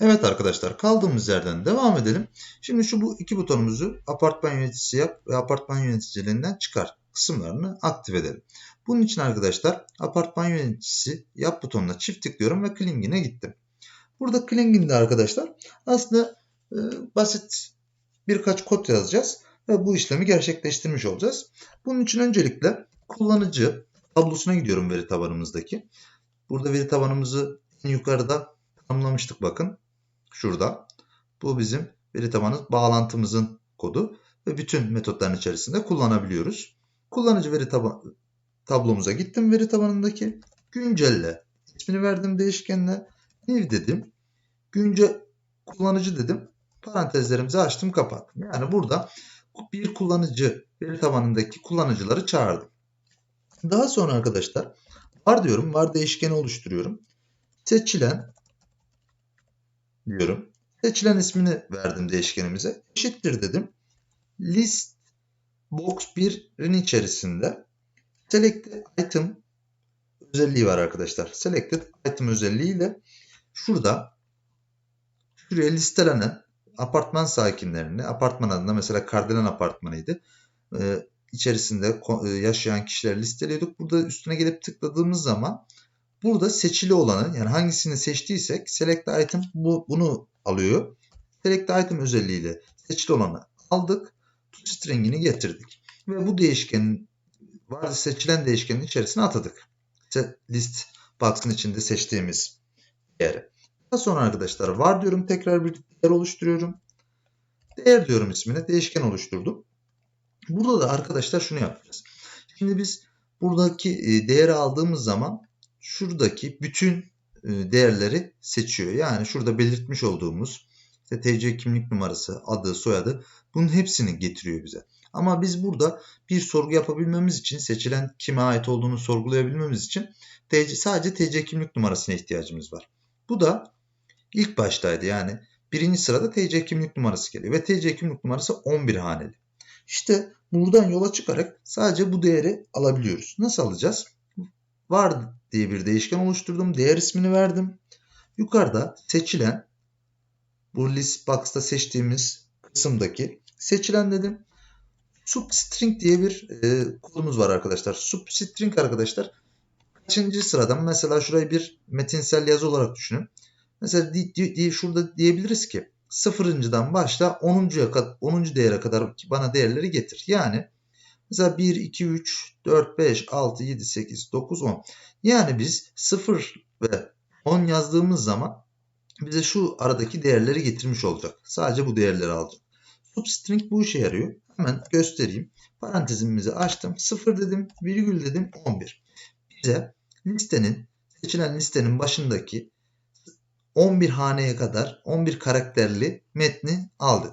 Evet arkadaşlar kaldığımız yerden devam edelim. Şimdi şu bu iki butonumuzu apartman yöneticisi yap ve apartman yöneticiliğinden çıkar kısımlarını aktif edelim. Bunun için arkadaşlar apartman yöneticisi yap butonuna çift tıklıyorum ve Kling'ine gittim. Burada Kling'inde arkadaşlar aslında e, basit birkaç kod yazacağız ve bu işlemi gerçekleştirmiş olacağız. Bunun için öncelikle kullanıcı tablosuna gidiyorum veri tabanımızdaki. Burada veri tabanımızı en yukarıda tanımlamıştık bakın. Şurada. Bu bizim veri tabanı bağlantımızın kodu ve bütün metotların içerisinde kullanabiliyoruz. Kullanıcı veri taban tablomuza gittim veri tabanındaki. Güncelle ismini verdim değişkenle. New dedim. Güncel kullanıcı dedim. Parantezlerimizi açtım kapattım. Yani burada bir kullanıcı veri tabanındaki kullanıcıları çağırdım. Daha sonra arkadaşlar var diyorum. Var değişkeni oluşturuyorum. Seçilen diyorum. Seçilen ismini verdim değişkenimize. Eşittir dedim. List box 1'in içerisinde selected item özelliği var arkadaşlar. Selected item özelliğiyle şurada şuraya listelenen apartman sakinlerini, apartman adında mesela Kardelen apartmanıydı. Ee, içerisinde yaşayan kişileri listeliyorduk. Burada üstüne gelip tıkladığımız zaman burada seçili olanı yani hangisini seçtiysek select item bu, bunu alıyor. Select item özelliğiyle seçili olanı aldık. String'ini getirdik. Ve bu değişkenin vardı seçilen değişkenin içerisine atadık. List box'ın içinde seçtiğimiz değeri. Daha sonra arkadaşlar var diyorum tekrar bir değer oluşturuyorum. Değer diyorum ismine değişken oluşturdum. Burada da arkadaşlar şunu yapacağız. Şimdi biz buradaki e, değeri aldığımız zaman şuradaki bütün e, değerleri seçiyor. Yani şurada belirtmiş olduğumuz işte TC kimlik numarası, adı, soyadı bunun hepsini getiriyor bize. Ama biz burada bir sorgu yapabilmemiz için seçilen kime ait olduğunu sorgulayabilmemiz için TC, sadece TC kimlik numarasına ihtiyacımız var. Bu da ilk baştaydı yani birinci sırada TC kimlik numarası geliyor ve TC kimlik numarası 11 haneli. İşte buradan yola çıkarak sadece bu değeri alabiliyoruz. Nasıl alacağız? Var diye bir değişken oluşturdum. Değer ismini verdim. Yukarıda seçilen bu list box'ta seçtiğimiz kısımdaki seçilen dedim. Substring diye bir e, kodumuz var arkadaşlar. Substring arkadaşlar kaçıncı sıradan mesela şurayı bir metinsel yazı olarak düşünün. Mesela di, di, di, şurada diyebiliriz ki sıfırıncıdan başla 10'uncuya kadar 10. değere kadar bana değerleri getir. Yani mesela 1 2 3 4 5 6 7 8 9 10. Yani biz 0 ve 10 yazdığımız zaman bize şu aradaki değerleri getirmiş olacak. Sadece bu değerleri alacak. Substring bu işe yarıyor. Hemen göstereyim. Parantezimizi açtım. 0 dedim, virgül dedim 11. Bize listenin seçilen listenin başındaki 11 haneye kadar 11 karakterli metni al.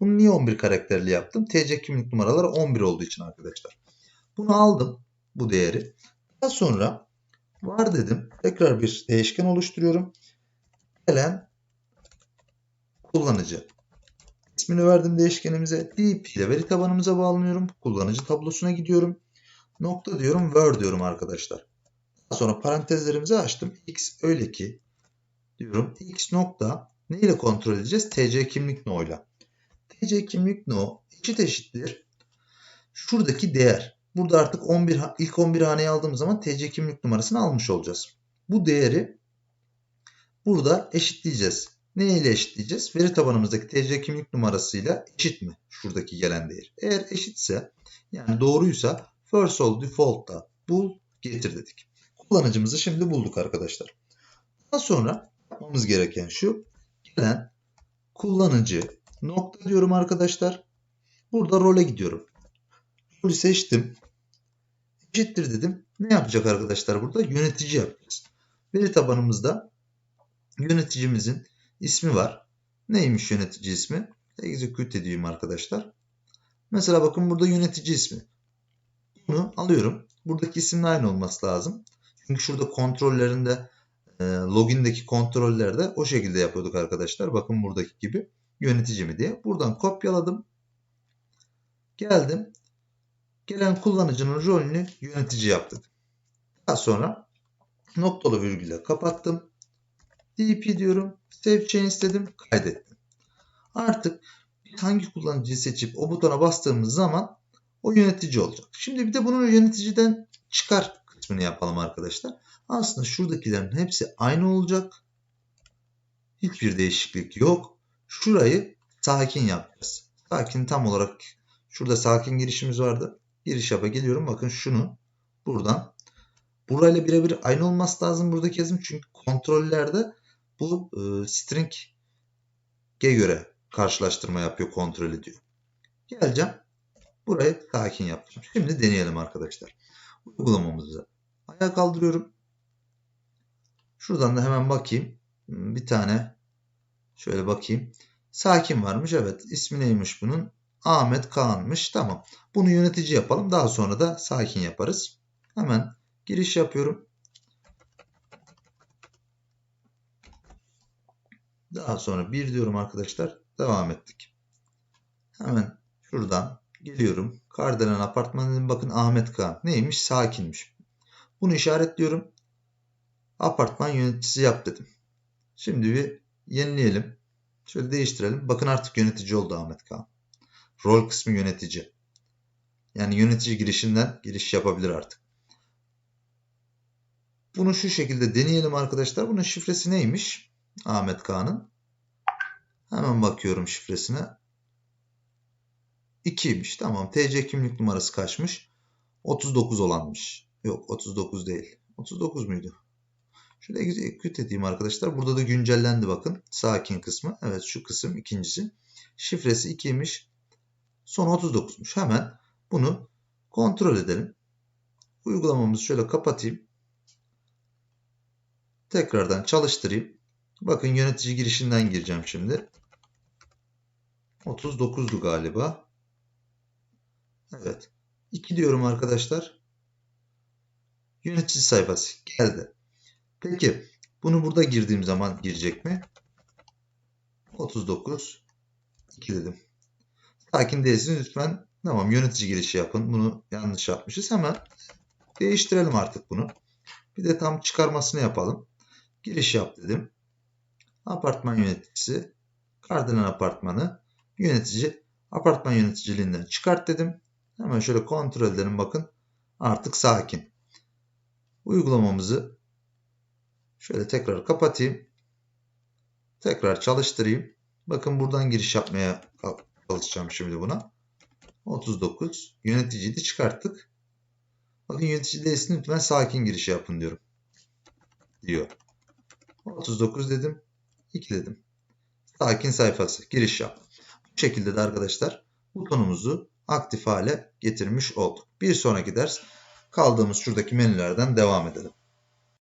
Bunu niye 11 karakterli yaptım? TC kimlik numaraları 11 olduğu için arkadaşlar. Bunu aldım bu değeri. Daha sonra var dedim. Tekrar bir değişken oluşturuyorum. Gelen kullanıcı. İsmini verdim değişkenimize. DP ile veri tabanımıza bağlanıyorum. Kullanıcı tablosuna gidiyorum. Nokta diyorum. Word diyorum arkadaşlar. Daha sonra parantezlerimizi açtım. X öyle ki diyorum. X nokta ne ile kontrol edeceğiz? TC kimlik no ile. TC kimlik no eşit eşittir. Şuradaki değer. Burada artık 11 ilk 11 haneyi aldığımız zaman TC kimlik numarasını almış olacağız. Bu değeri burada eşitleyeceğiz. Ne ile eşitleyeceğiz? Veri tabanımızdaki TC kimlik numarasıyla eşit mi? Şuradaki gelen değer. Eğer eşitse yani doğruysa first all default'ta bul getir dedik. Kullanıcımızı şimdi bulduk arkadaşlar. Daha sonra yapmamız gereken şu. Gelen kullanıcı nokta diyorum arkadaşlar. Burada role gidiyorum. Rolü seçtim. Eşittir dedim. Ne yapacak arkadaşlar burada? Yönetici yapacağız. Veri tabanımızda yöneticimizin ismi var. Neymiş yönetici ismi? Execute edeyim arkadaşlar. Mesela bakın burada yönetici ismi. Bunu alıyorum. Buradaki isimle aynı olması lazım. Çünkü şurada kontrollerinde e, logindeki kontrollerde o şekilde yapıyorduk arkadaşlar. Bakın buradaki gibi yönetici mi diye. Buradan kopyaladım. Geldim. Gelen kullanıcının rolünü yönetici yaptık. Daha sonra noktalı virgülle kapattım. DP diyorum. Save change dedim. Kaydettim. Artık hangi kullanıcıyı seçip o butona bastığımız zaman o yönetici olacak. Şimdi bir de bunun yöneticiden çıkar kısmını yapalım arkadaşlar. Aslında şuradakilerin hepsi aynı olacak. Hiçbir değişiklik yok. Şurayı sakin yapacağız. Sakin tam olarak şurada sakin girişimiz vardı. Giriş yapa geliyorum. Bakın şunu buradan burayla birebir aynı olması lazım buradaki yazım. Çünkü kontrollerde bu e, string'e göre karşılaştırma yapıyor, kontrol ediyor. Geleceğim. Burayı sakin yapacağım. Şimdi deneyelim arkadaşlar. Uygulamamızı ayağa kaldırıyorum. Şuradan da hemen bakayım. Bir tane şöyle bakayım. Sakin varmış. Evet. İsmi neymiş bunun? Ahmet Kaan'mış. Tamam. Bunu yönetici yapalım. Daha sonra da sakin yaparız. Hemen giriş yapıyorum. Daha sonra bir diyorum arkadaşlar. Devam ettik. Hemen şuradan geliyorum. Kardelen apartmanı bakın Ahmet Kaan. Neymiş? Sakinmiş. Bunu işaretliyorum. Apartman yöneticisi yap dedim. Şimdi bir yenileyelim. Şöyle değiştirelim. Bakın artık yönetici oldu Ahmet Kaan. Rol kısmı yönetici. Yani yönetici girişinden giriş yapabilir artık. Bunu şu şekilde deneyelim arkadaşlar. Bunun şifresi neymiş? Ahmet Kaan'ın. Hemen bakıyorum şifresine. 2'ymiş. Tamam. TC kimlik numarası kaçmış? 39 olanmış. Yok 39 değil. 39 muydu? Şöyle execute edeyim arkadaşlar. Burada da güncellendi bakın. Sakin kısmı. Evet şu kısım ikincisi. Şifresi 2'ymiş. Son 39'muş. Hemen bunu kontrol edelim. Uygulamamızı şöyle kapatayım. Tekrardan çalıştırayım. Bakın yönetici girişinden gireceğim şimdi. 39'du galiba. Evet. 2 diyorum arkadaşlar. Yönetici sayfası geldi. Peki bunu burada girdiğim zaman girecek mi? 39 2 dedim. Sakin değilsiniz lütfen. Tamam yönetici girişi yapın. Bunu yanlış yapmışız. Hemen değiştirelim artık bunu. Bir de tam çıkarmasını yapalım. Giriş yap dedim. Apartman yöneticisi. Kardinal apartmanı. Yönetici. Apartman yöneticiliğinden çıkart dedim. Hemen şöyle kontrol edelim bakın. Artık sakin. Uygulamamızı şöyle tekrar kapatayım. Tekrar çalıştırayım. Bakın buradan giriş yapmaya çalışacağım şimdi buna. 39. Yöneticiyi de çıkarttık. Bakın yönetici değilsin lütfen sakin giriş yapın diyorum. Diyor. 39 dedim. 2 dedim. Sakin sayfası. Giriş yap. Bu şekilde de arkadaşlar butonumuzu aktif hale getirmiş olduk. Bir sonraki ders kaldığımız şuradaki menülerden devam edelim.